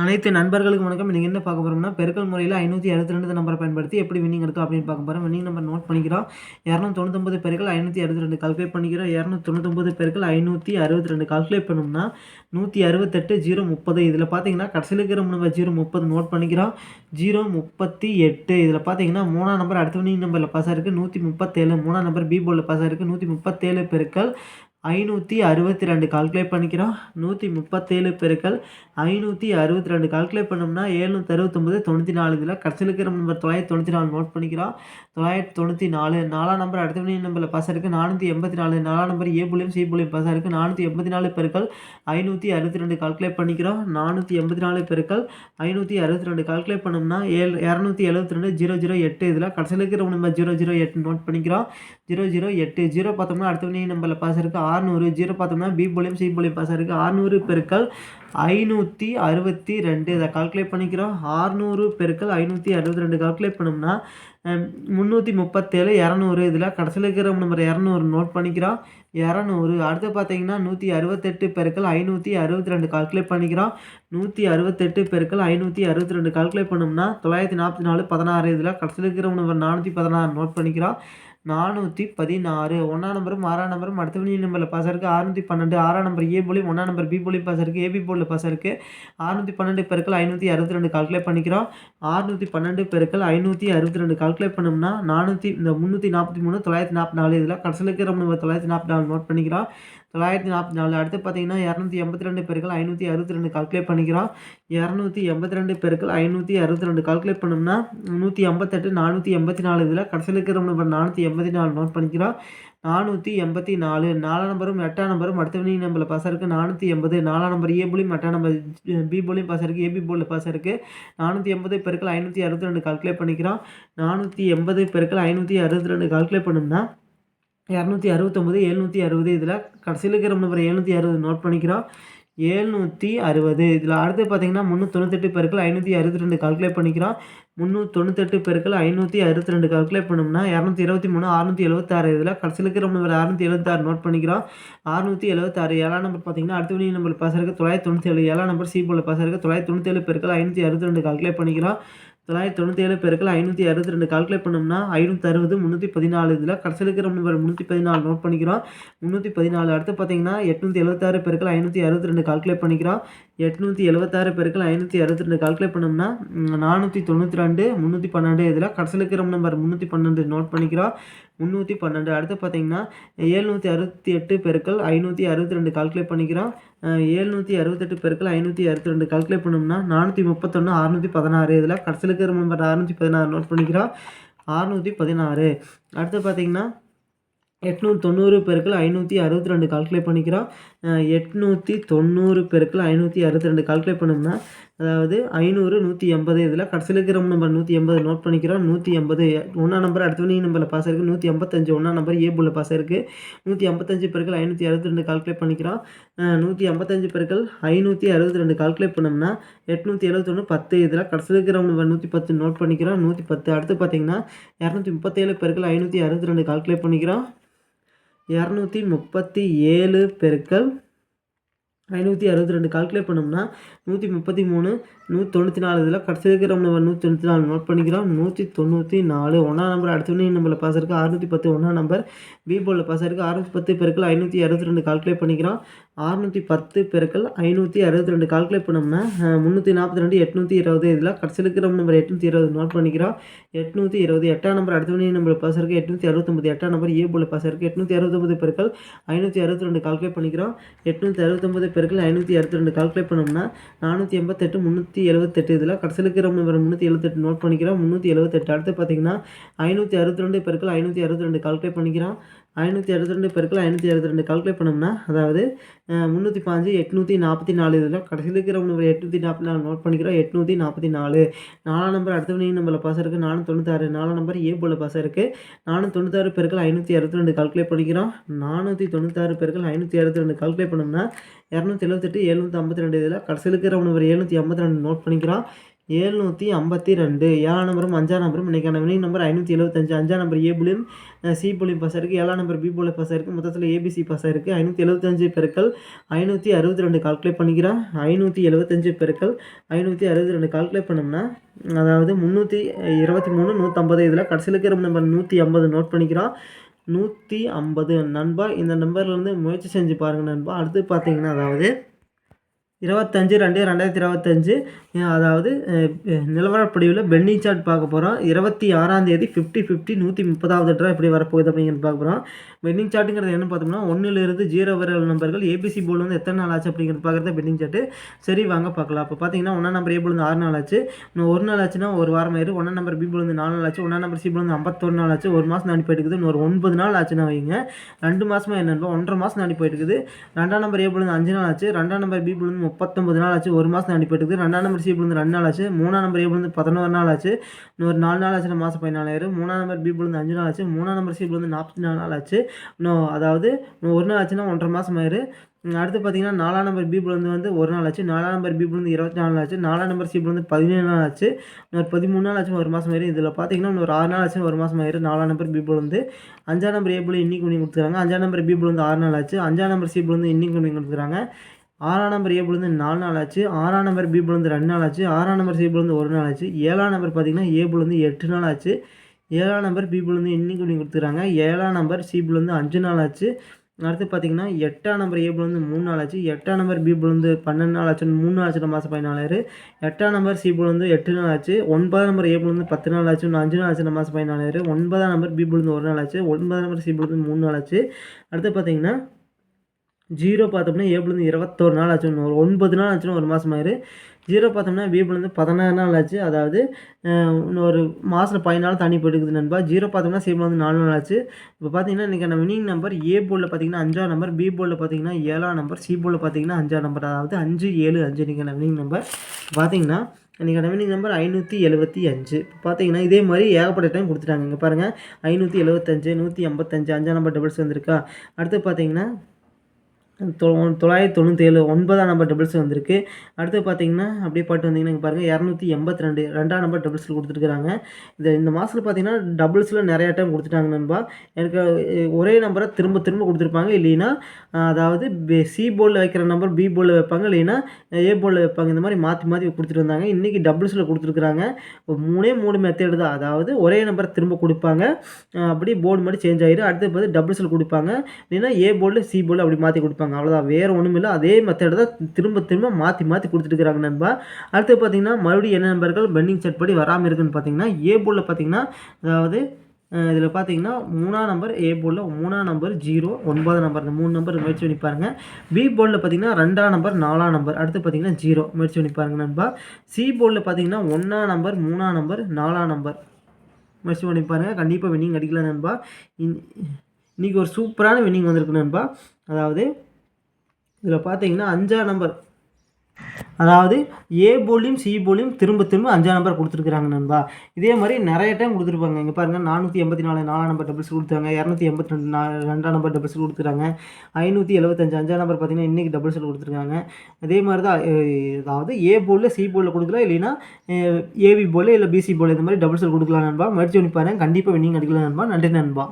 அனைத்து நண்பர்களுக்கு வணக்கம். நீங்கள் என்ன பார்க்க போகிறோம்னா பெருக்கல் முறையில் ஐநூற்றி அறுபத்தி ரெண்டு நம்பரை பயன்படுத்தி எப்படி வின்னிங் எடுக்கும் அப்படின்னு பார்க்க போகிறோம் வின்னிங் நம்பர் நோட் பண்ணிக்கிறோம். இரநூத்தி தொண்ணூத்தொம்பது பெருக்கள் ஐநூற்றி அறுபத்தி ரெண்டு கால்குலேட் பண்ணிக்கிறோம். இரநூத்தி தொண்ணூத்தொம்பது பெருக்கள் ஐநூற்றி அறுபத்தி ரெண்டு கால்குலேட் பண்ணோம்னா நூற்றி அறுபத்தெட்டு ஜீரோ முப்பது. இதில் பார்த்தீங்கன்னா கடைசியில் இருக்கிற நம்பர் ஜீரோ முப்பது நோட் பண்ணிக்கிறோம். ஜீரோ முப்பத்தி எட்டு. இதில் பார்த்தீங்கன்னா மூணாம் நம்பர் அடுத்த வின்னிங் நம்பரில் பாஸ் ஆயிருக்கு நூற்றி முப்பத்தேழு. மூணாம் நம்பர் பி போர்டில் பாஸ் ஆயிருக்கு நூற்றி முப்பத்தேழு பெருக்கள் ஐநூற்றி அறுபத்தி ரெண்டு கால்குலேட் பண்ணிக்கிறோம். நூற்றி முப்பத்தேழு பெருக்கள் ஐநூற்றி அறுபத்தி ரெண்டு கால்குலேட் பண்ணோம்னா ஏழ்நூற்றி அறுபத்தொம்பது தொண்ணூற்றி நாலு. இதில் கடைசியில் இருக்கிற நம்பர் தொள்ளாயிரத்தி தொண்ணூற்றி நாலு நோட் பண்ணிக்கிறோம். தொள்ளாயிரத்தி தொண்ணூற்றி நாலு நாலாம் நம்பர் அடுத்த மணி நம்பரில் பாஸ் இருக்குது நானூற்றி எண்பத்தி நாலு நாலாம் நம்பர் ஏ புள்ளியும் சி புள்ளியும் பாஸ் இருக்குது நானூற்றி எண்பத்தி நாலு பெருக்கள் ஐநூற்றி அறுபத்தி ரெண்டு கால்குலேட் பண்ணிக்கிறோம். நானூற்றி எண்பத்தி நாலு பெருக்கள் ஐநூற்றி அறுபத்தி ரெண்டு கால்குலேட் பண்ணோம்னா ஏழு இரநூத்தி எழுபத்தி ரெண்டு ஜீரோ ஜீரோ எட்டு. இதில் கடைசியில் இருக்கிற நம்பர் ஜீரோ ஜீரோ எட்டு நோட் பண்ணிக்கிறோம். ஜீரோ ஜீரோ எட்டு. ஜீரோ பார்த்தோம்னா அடுத்த மணி நம்பரில் பாஸ் இருக்குது ஆறுநூறு ஜீரோ பார்த்தோம்னா பி புள்ளியும் சி புள்ளியும் பாஸ் இருக்குது ஆறுநூறு பெருக்கள் ஐநூற்றி அறுபத்தி ரெண்டு. இதை கால்குலேட் பண்ணிக்கிறோம். ஆறுநூறு பெருக்கள் ஐநூற்றி அறுபத்தி ரெண்டு. கால்குலேட் பண்ணோம்னா முந்நூற்றி முப்பத்தேழு இரநூறு. இதில் கடைசியில் இருக்கிற நம்பர் இரநூறு நோட் பண்ணிக்கிறோம். இரநூறு. அடுத்து பார்த்தீங்கன்னா நூற்றி அறுபத்தெட்டு பெருக்கள் ஐநூற்றி அறுபத்தி ரெண்டு. கால்குலேட் பண்ணிக்கிறோம். நூற்றி அறுபத்தெட்டு பெருக்கள் ஐநூற்றி அறுபத்தி ரெண்டு. கால்குலேட் பண்ணோம்னா தொள்ளாயிரத்தி நாற்பத்தி நாலு பதினாறு. இதில் கடைசியில் இருக்கிற நம்பர் நானூற்றி பதினாறு நோட் பண்ணிக்கிறோம். நானூற்றி பதினாறு. ஒன்றாம் நம்பரும் ஆறாம் நம்பரும் அடுத்த மணி நம்பரில் பாஸ் இருக்குது அறுநூற்றி பன்னெண்டு. ஆறாம் நம்பர் ஏ போலியும் ஒன்றாம் நம்பர் பி போலியும் பாஸ் இருக்குது ஏபி போலில் பாஸ் இருக்குது அறுநூற்றி பன்னெண்டு பெருக்கள் ஐநூற்றி அறுபத்தி ரெண்டு கால்குலேட் பண்ணிக்கிறோம். அறுநூற்றி பன்னெண்டு பெருக்கள் ஐநூற்றி அறுபத்தி ரெண்டு கால்குலேட் பண்ணோம்னா நானூற்றி இந்த முந்நூற்றி நாற்பத்தி மூணு தொள்ளாயிரத்தி நாற்பத்தி நாலு இதில் கடைசியில் இருக்கிற நம்பர் தொள்ளாயிரத்தி நாற்பத்தி நாலு நோட் பண்ணிக்கிறோம். தொள்ளாயிரத்தி நாற்பத்தி நாலு. அடுத்து பார்த்தீங்கன்னா இரநூத்தி எண்பத்தி ரெண்டு பெருக்கள் ஐநூற்றி அறுபத்தி ரெண்டு கால்குலேட் பண்ணிக்கிறோம். இரநூத்தி எண்பத்தி ரெண்டு பேருக்கள் ஐநூற்றி அறுபத்தி ரெண்டு கால்குலேட் பண்ணோம்னா நூற்றி ஐம்பத்தெட்டு நானூற்றி எண்பத்தி நாலு இதில் கடைசியில் இருக்கிற நம்பர் நானூற்றி எண்பத்தி நாலு நோட் பண்ணிக்கிறோம். நானூற்றி எண்பத்தி நாலு நாலாம் நம்பரும் எட்டாம் நம்பரும் அடுத்த வினிங் நம்பரில் பாஸ் இருக்குது நானூற்றி எண்பது நாலாம் நம்பர் ஏ போலியும் எட்டாம் நம்பர் பி போலியும் பாஸ் இருக்குது ஏபி போலில் பாஸ் இருக்குது நானூற்றி எண்பது பெருக்கள் ஐநூற்றி அறுபத்தி ரெண்டு கால்குலேட் பண்ணிக்கிறோம். நானூற்றி எண்பது பெருக்கள் ஐநூற்றி அறுபத்தி ரெண்டு கால்குலேட் பண்ணோம்னா இரநூத்தி அறுபத்தொம்பது எழுநூற்றி அறுபது. இதில் கடைசியில் இருக்கிற நம்பர் எழுநூற்றி அறுபது நோட் பண்ணிக்கிறோம். ஏழ்நூற்றி அறுபது. இதில் அடுத்து பார்த்தீங்கன்னா முந்நூற்றி தொண்ணூத்தெட்டு பெருக்கள் ஐநூற்றி அறுபத்தி ரெண்டு கால்குலேட் பண்ணிக்கிறோம். முந்நூற்றி தொண்ணூத்தெட்டு பெருக்கள் ஐநூற்றி அறுபத்தி ரெண்டு கால்குலேட் பண்ணோம்னா இரநூத்தி இருபத்தி மூணு அறுநூற்றி எழுபத்தாறு இதில் கடைசியில் இருக்கிற நம்பர் அறுநூற்றி எழுபத்தாறு நோட் பண்ணிக்கிறோம். அறுநூற்றி எழுபத்தாறு ஏழாம் நம்பர் பார்த்தீங்கன்னா அடுத்த வினி நம்பர் பாஸ் இருக்குது தொள்ளாயிரத்தி தொண்ணூற்றி ஏழு ஏழாம் நம்பர் சி போல் பாஸ் இருக்குது தொள்ளாயிரத்தி தொண்ணூற்றி ஏழு பெருக்கள் ஐநூற்றி அறுபத்தி ரெண்டு கால்குலேட் பண்ணிக்கிறோம். தொள்ளாயிரத்தி தொண்ணூற்றி ஏழு பேருக்கு ஐநூற்றி அறுபத்தி ரெண்டு கால்குலேட் பண்ணோம்னா ஐநூற்றி அறுபது முந்நூற்றி பதினாலு இதில் கடைசியில் இருக்கிற நம்பர் முந்நூற்றி பதினாலு நோட் பண்ணிக்கிறோம். முந்நூற்றி பதினாலு அடுத்து பார்த்தீங்கன்னா எட்நூற்றி எழுபத்தாறு பெருக்கள் ஐநூற்றி அறுபத்தி ரெண்டு கால்குலேட் பண்ணிக்கிறோம். எட்நூற்றி எழுபத்தாறு பெருக்கள் ஐநூற்றி அறுபத்தி ரெண்டு கால்குலேட் பண்ணோம்னா நானூற்றி தொண்ணூற்றி ரெண்டு முந்நூற்றி பன்னெண்டு இதில் கடைசியில் இருக்கிற நம்பர் முந்நூற்றி பன்னெண்டு நோட் பண்ணிக்கிறோம். முந்நூற்றி பன்னெண்டு. அடுத்து பார்த்தீங்கன்னா ஏழ்நூற்றி அறுபத்தி எட்டு பெருக்கள் ஐநூற்றி அறுபத்தி ரெண்டு கால்குலேட் பண்ணிக்கிறோம். ஏழ்நூற்றி அறுபத்தெட்டு பெருக்கள் ஐநூற்றி அறுபத்தி ரெண்டு கால்குலேட் பண்ணோம்னா நானூற்றி முப்பத்தொன்று அறுநூற்றி பதினாறு. இதில் கடைசியில் இருக்கிற நம்பர் அறுநூற்றி பதினாறு நோட் பண்ணிக்கிறோம். அறுநூற்றி பதினாறு. அடுத்து பார்த்தீங்கன்னா எட்நூற்றி தொண்ணூறு பெருக்கில் ஐநூற்றி அறுபத்தி ரெண்டு கால்குலேட் பண்ணிக்கிறோம். எட்நூற்றி தொண்ணூறு பெருக்கில் ஐநூற்றி அறுபத்தி ரெண்டு கால்குலேட் பண்ணோம்னா அதாவது ஐநூறு நூற்றி எண்பது இதில் கடைசியில் இருக்கிற நம்பர் நூற்றி எண்பது நோட் பண்ணிக்கிறோம். நூற்றி எண்பது ஒன்றா நம்பர் அடுத்த மணி நம்பரில் பாஸ் இருக்குது நூற்றி ஐம்பத்தஞ்சு ஒன்றா நம்பர் ஏ புல்ல பாஸ் இருக்குது நூற்றி ஐம்பத்தஞ்சு பெருக்கள் ஐநூற்றி அறுபத்தி ரெண்டு கால்குலேட் பண்ணிக்கிறோம். நூற்றி ஐம்பத்தஞ்சு பெருக்கள் ஐநூற்றி அறுபத்தி ரெண்டு கால்குலேட் பண்ணோம்னா எட்நூற்றி எழுபத்தொன்று பத்து இதில் கடைசியில் இருக்கிற நம்பர் நூற்றி பத்து நோட் பண்ணிக்கிறோம். நூற்றி பத்து அடுத்து பார்த்தீங்கன்னா இரநூத்தி முப்பத்தேழு பெருக்கள் ஐநூற்றி அறுபத்தி ரெண்டு கால்குலேட் பண்ணிக்கிறோம். இரநூத்தி முப்பத்தி ஏழு பெருக்கள் ஐநூற்றி அறுபத்தி ரெண்டு கால்குலேட் பண்ணோம்னா நூற்றி முப்பத்தி மூணு நூற்றி தொண்ணூற்றி நாலு இதில் கடைசி இருக்கிற நம்பர் நூற்றி தொண்ணூற்றி நாலு நோட் பண்ணிக்கிறோம். நூற்றி தொண்ணூற்றி நாலு ஒன்றாம் நம்பர் அடுத்தவொடனே ஒன்று நம்பரில் பாஸ் இருக்குது அறுநூற்றி பத்து ஒன்றாம் நம்பர் பி பாஸ் இருக்குது அறுநூற்றி பத்து பெருக்கள் ஐநூற்றி அறுபத்தி ரெண்டு கால்குலேட் பண்ணிக்கிறோம். அறுநூற்றி பத்து பெருக்கள் ஐநூற்றி அறுபத்தி ரெண்டு கால்குலேட் பண்ணோம்னா முந்நூற்றி நாற்பத்தி ரெண்டு எட்நூற்றி இருபது இதில் கடைசி இருக்கிற நம்பர் எட்நூற்றி இருபது நோட் பண்ணிக்கிறோம். எட்நூற்றி இருபது எட்டாம் நம்பர் அடுத்தவொடனே ஒன்று நம்பர் பாஸ் இருக்குது எட்நூற்றி அறுபத்தொம்பது எட்டாம் நம்பர் ஏ போர்டில் பாஸ் இருக்குது எட்நூற்றி அறுபத்தொம்பது பெருக்கள் ஐநூற்றி அறுபத்தி ரெண்டு கால்குலேட் பண்ணிக்கிறோம். எட்நூற்றி அறுபத்தொம்பது பெருக்கள் ஐநூற்றி அறுபத்தி ரெண்டு கால்குலேட் பண்ணோம்னா நானூற்றி எண்பத்தெட்டு முந்நூற்றி எழுபத்தெட்டு இதில் கடைசியில் இருக்கிற நம்பர் முந்நூற்றி எழுபத்தெட்டு நோட் பண்ணிக்கிறோம். முந்நூற்றி எழுபத்தெட்டு அடுத்து பார்த்தீங்கன்னா ஐநூற்றி அறுபத்தி ரெண்டு பெருக்கள் ஐநூற்றி அறுபத்தி ரெண்டு கால்குலேட் பண்ணிக்கிறோம். ஐநூற்றி அறுபத்தி ரெண்டு பெருக்கள் ஐநூற்றி அறுபத்தி ரெண்டு கால்குலேட் பண்ணோம்னா அதாவது முந்நூற்றி பாஞ்சு எட்நூற்றி நாற்பத்தி நாலு இதில் கடைசியில் இருக்கிற நம்பர் எட்நூற்றி நாற்பத்தி நாலு நோட் பண்ணிக்கிறோம். எட்நூற்றி நாற்பத்தி நாலு. நாலாம் நம்பர் அடுத்தவனையும் நம்பரில் பாஸ் இருக்குது நானூற்றி தொண்ணூத்தாறு. நாலாம் நம்பர் ஏ போல் பாஸ் இருக்குது நானூற்றி தொண்ணூத்தாறு பெருக்கள் ஐநூற்றி அறுபத்தி ரெண்டு கால்குலேட் பண்ணிக்கிறோம். நானூற்றி தொண்ணூத்தாறு பெருக்கள் ஐநூற்றி அறுபத்தி ரெண்டு கால்குலேட் பண்ணோம்னா இரநூத்தி எழுபத்தெட்டு எழுநூற்றி ஐம்பத்தி ரெண்டு இதில் கடைசியில் இருக்கிற நம்பர் எழுநூற்றி ஐம்பத்தி ரெண்டு நோட் பண்ணிக்கிறோம். ஏழ்நூற்றி ஐம்பத்தி ரெண்டு. ஏழாம் நம்பரும் அஞ்சாம் நம்பரும் இன்றைக்கான வினிங் நம்பர் ஐநூற்றி எழுபத்தஞ்சு அஞ்சாம் நம்பர் ஏ புலியும் சி புலியும் பாஸ் இருக்குது ஏழாம் நம்பர் பி புலியும் பாஸ் இருக்குது மொத்தத்தில் ஏபிசி பாஸ் இருக்குது ஐநூற்றி எழுபத்தஞ்சு பெருக்கள் ஐநூற்றி அறுபத்தி ரெண்டு கால்குலேட் பண்ணிக்கிறான் ஐநூற்றி எழுபத்தஞ்சு பெருக்கள் ஐநூற்றி அறுபத்தி ரெண்டு கால்குலேட் பண்ணோம்னா அதாவது முந்நூற்றி இருபத்தி மூணு நூற்றம்பது இதில் கடைசியில் இருக்கிற நம்பர் நூற்றி ஐம்பது நோட் பண்ணிக்கிறோம் நூற்றி ஐம்பது. நண்பா இந்த நம்பர்லேருந்து முயற்சி செஞ்சு பாருங்கள் நண்பா. அடுத்து பார்த்தீங்கன்னா அதாவது இருபத்தஞ்சு ரெண்டு ரெண்டாயிரத்தி இருபத்தஞ்சு அதாவது நிலவரப்படிவில் பென்னி சார்ட் பார்க்க போகிறோம் இருபத்தி ஆறாந்தேதி ஃபிஃப்டி ஃபிஃப்டி நூற்றி முப்பதாவது ட்ரா எப்படி வரப்போகுது அப்படிங்கிறது பார்க்க போகிறோம் பென்னிங் சார்ட்டுங்கிறது என்ன பார்த்தோம்னா ஒன்றுலேருந்து ஜீரோ வரல் நம்பர்கள் ஏபிசி போர்டு வந்து எத்தனை நாள் ஆச்சு அப்படிங்கிறது பார்க்குறது பென்னிங் சார்ட்டு. சரி வாங்க பார்க்கலாம். அப்போ பார்த்தீங்கன்னா ஒன்றா நம்பர் ஏ போல் வந்து ஆறு நாள் ஆச்சு. இன்னும் ஒரு நாள் ஆச்சுன்னா ஒரு வாரம் ஆயிரு ஒன்றா நம்பர் பி போல் வந்து நாலு நாள் ஆச்சு. ஒன்றா நம்பர் சி போல் வந்து ஐம்பத்தொரு நாள் ஆச்சு. ஒரு மாதம் நாடி போயிட்டு இருக்குது. ஒரு ஒன்பது நாள் ஆச்சுன்னா வைங்க. ரெண்டு மாதமாக என்னென்னா ஒன்றரை மாதம் நாடி போயிட்டு இருக்குது. ரெண்டாம் நம்பர் ஏ போல் வந்து அஞ்சு நாள் ஆச்சு. ரெண்டாம் நம்பர் பி போல் வந்து முப்பத்தொம்பது நாள் ஆச்சு ஒரு மாதம் நாடி இருக்குது ரெண்டாம் நம்பர் சி போர்டு வந்து ரெண்டு நாள் ஆச்சு மூணாம் நம்பர் ஏ போர்டு வந்து பதினோரு நாள் ஆச்சு இன்னொரு நாலு நாள் ஆச்சுன்னா மாதம் பதினாலாயிரம் மூணாம் நம்பர் பி போர்டு அஞ்சு நாள் ஆச்சு மூணாம் நம்பர் சி போர்டு நாற்பத்தி நாலு நாள் ஆச்சு இன்னும் அதாவது இன்னும் ஒரு நாள் ஆச்சுன்னா ஒன்றரை மாதம் ஆயிரு அடுத்து பார்த்தீங்கன்னா நாலாம் நம்பர் பி வந்து வந்து ஒரு நாள் ஆச்சு நாலாம் நம்பர் பி வந்து இருபத்தி நாலு நாள் ஆச்சு நாலாம் நம்பர் சி வந்து பதினேழு நாள் ஆச்சு இன்னொரு பதிமூணு நாள் ஆச்சு ஒரு மாதம் ஆயிரும் இதில் பார்த்தீங்கன்னா இன்னொரு ஆறு நாள் ஆச்சு ஒரு மாதம் ஆயிரும் நாலாம் நம்பர் பி வந்து அஞ்சாம் நம்பர் ஏ புள்ளி இன்னைக்கு பண்ணி கொடுத்துருக்காங்க அஞ்சாம் நம்பர் பி வந்து ஆறு நாள் ஆச்சு அஞ்சாம் நம்பர் சி வந்து இன்னைக்கு பண்ணி கொடுத்துருக்காங்க ஆறாம் நம்பர் ஏ வந்து நாலு நாள் ஆச்சு ஆறாம் நம்பர் பி வந்து ரெண்டு நாள் ஆச்சு ஆறாம் நம்பர் சி வந்து ஒரு நாள் ஆச்சு ஏழாம் நம்பர் பார்த்தீங்கன்னா ஏ வந்து எட்டு நாள் ஆச்சு ஏழாம் நம்பர் பி வந்து இன்னைக்கு பண்ணி கொடுத்துருக்காங்க ஏழாம் நம்பர் சி வந்து அஞ்சு நாள் ஆச்சு அடுத்து பார்த்தீங்கன்னா எட்டாம் நம்பர் ஏ வந்து மூணு நாள் ஆச்சு எட்டாம் நம்பர் பி வந்து பன்னெண்டு நாள் ஆச்சு மூணு நாள் ஆச்சு மாதம் பதினாலாயிரம் எட்டாம் நம்பர் சி வந்து எட்டு நாள் ஆச்சு ஒன்பதாம் நம்பர் ஏ வந்து பத்து நாள் ஆச்சு ஒன்று அஞ்சு நாள் ஆச்சு மாதம் பதினாலாயிரம் ஒன்பதாம் நம்பர் பி வந்து ஒரு நாள் ஆச்சு ஒன்பதாம் நம்பர் சி வந்து மூணு நாள் ஆச்சு அடுத்து பார்த்தீங்கன்னா ஜீரோ பார்த்தோம்னா ஏப்லேருந்து இருபத்தோரு நாள் ஆச்சு. ஒரு ஒன்பது நாள் ஆச்சுன்னா ஒரு மாதம் ஆயிரு. ஜீரோ பார்த்தோம்னா பிபிலேருந்து பதினாறு நாள் ஆச்சு. அதாவது இன்னொரு மாதத்தில் பதினாலு தண்ணி போயிருக்குது நண்பா. ஜீரோ பார்த்தோம்னா சிபில் வந்து நாலு நாள் ஆச்சு. இப்போ பார்த்தீங்கன்னா இன்றைக்கான வினிங் நம்பர் ஏ போர்டில் பார்த்தீங்கன்னா அஞ்சாம் நம்பர் பி போர்டில் பார்த்தீங்கன்னா ஏழாம் நம்பர் சி போர்டில் பார்த்தீங்கன்னா அஞ்சாம் நம்பர் அதாவது அஞ்சு ஏழு அஞ்சு இன்றைக்கி வினிங் நம்பர் பார்த்தீங்கன்னா இன்றைக்கி வினிங் நம்பர் ஐநூற்றி எழுபத்தி அஞ்சு. இப்போ பார்த்தீங்கன்னா இதே மாதிரி ஏகப்பட்ட டைம் கொடுத்துட்டாங்க. இங்கே பாருங்கள் ஐநூற்றி எழுபத்தஞ்சு நூற்றி ஐம்பத்தஞ்சு அஞ்சாம் நம்பர் டபுள்ஸ் வந்திருக்கா. அடுத்து பார்த்தீங்கன்னா தொ தொள்ளாயிரத்தி தொண்ணூற்றி ஏழு ஒன்பதாம் நம்பர் டபுள்ஸ் வந்திருக்கு. அடுத்து பார்த்தீங்கன்னா அப்படியே பாட்டு வந்தீங்கன்னா பாருங்கள் இரநூத்தி எண்பத்தி ரெண்டு ரெண்டாம் நம்பர் டபுள்ஸில் கொடுத்துருக்குறாங்க. இந்த இந்த மாதத்தில் பார்த்தீங்கன்னா டபுள்ஸில் நிறையா டைம் கொடுத்துட்டாங்க நண்பா. எனக்கு ஒரே நம்பரை திரும்ப திரும்ப கொடுத்துருப்பாங்க. இல்லைன்னா அதாவது சி போர்டில் வைக்கிற நம்பர் பி போர்டில் வைப்பாங்க. இல்லைன்னா ஏ போர்டில் வைப்பாங்க. இந்த மாதிரி மாற்றி மாற்றி கொடுத்துட்டு வந்தாங்க. இன்றைக்கி டபுள்ஸில் கொடுத்துருக்குறாங்க. மூணே மூணு மெத்தேடு தான். அதாவது ஒரே நம்பரை திரும்ப கொடுப்பாங்க. அப்படி போர்டு மாதிரி சேஞ்ச் ஆகிடும் அடுத்து பார்த்து டபுள்ஸில் கொடுப்பாங்க. இல்லைன்னா ஏ போர்டில் சி போர்டில் அப்படி மாற்றி கொடுப்பாங்க. கொடுத்துருக்காங்க அவ்வளோதான் வேறு ஒன்றும் இல்லை அதே மெத்தடை தான் திரும்ப திரும்ப மாற்றி மாற்றி கொடுத்துட்டு நண்பா. அடுத்து பார்த்தீங்கன்னா மறுபடியும் என்ன நம்பர்கள் பெண்டிங் செட் படி வராமல் இருக்குன்னு பார்த்தீங்கன்னா ஏ போர்டில் பார்த்தீங்கன்னா அதாவது இதில் பார்த்தீங்கன்னா மூணாம் நம்பர் ஏ போர்டில் மூணாம் நம்பர் ஜீரோ ஒன்பதாம் நம்பர் இந்த மூணு நம்பர் முயற்சி பண்ணி பாருங்கள் பி போர்டில் பார்த்தீங்கன்னா ரெண்டாம் நம்பர் நாலாம் நம்பர் அடுத்து பார்த்தீங்கன்னா ஜீரோ முயற்சி பண்ணி பாருங்கள் நண்பா. சி போர்டில் பார்த்தீங்கன்னா ஒன்றாம் நம்பர் மூணாம் நம்பர் நாலாம் நம்பர் முயற்சி பண்ணி பாருங்கள் கண்டிப்பாக வின்னிங் அடிக்கலாம் நண்பா. இன்றைக்கி ஒரு சூப்பரான வின்னிங் வந்திருக்கு நண்பா. அதாவது இதில் பார்த்தீங்கன்னா அஞ்சாம் நம்பர் அதாவது ஏ போலியும் சி போலியும் திரும்ப திரும்ப அஞ்சாம் நம்பர் கொடுத்துருக்குறாங்க நண்பா. இதே மாதிரி நிறைய டைம் கொடுத்துருப்பாங்க. இங்கே பாருங்கள் நானூற்றி எண்பத்தி நாலு நாலாம் நம்பர் டபுள்ஸ் கொடுத்தாங்க. இரநூத்தி எண்பத்தி ரெண்டு நா ரெண்டாம் நம்பர் டபுள்ஸ் கொடுத்துருக்காங்க. ஐநூற்றி எழுபத்தஞ்சு அஞ்சாம் நம்பர் பார்த்தீங்கன்னா இன்றைக்கி டபுள்ஸ் கொடுத்துருக்காங்க. அதே மாதிரி தான் அதாவது ஏ போலில் சி போலில் கொடுக்கலாம். இல்லைன்னா ஏபி போல் இல்லை பிசி போல் இந்த மாதிரி டபுள்ஸ் கொடுக்கலாம் நண்பா. முயற்சி பண்ணி பாருங்கள் கண்டிப்பாக வின்னிங் அடிக்கலாம் நண்பா. நன்றி நண்பா.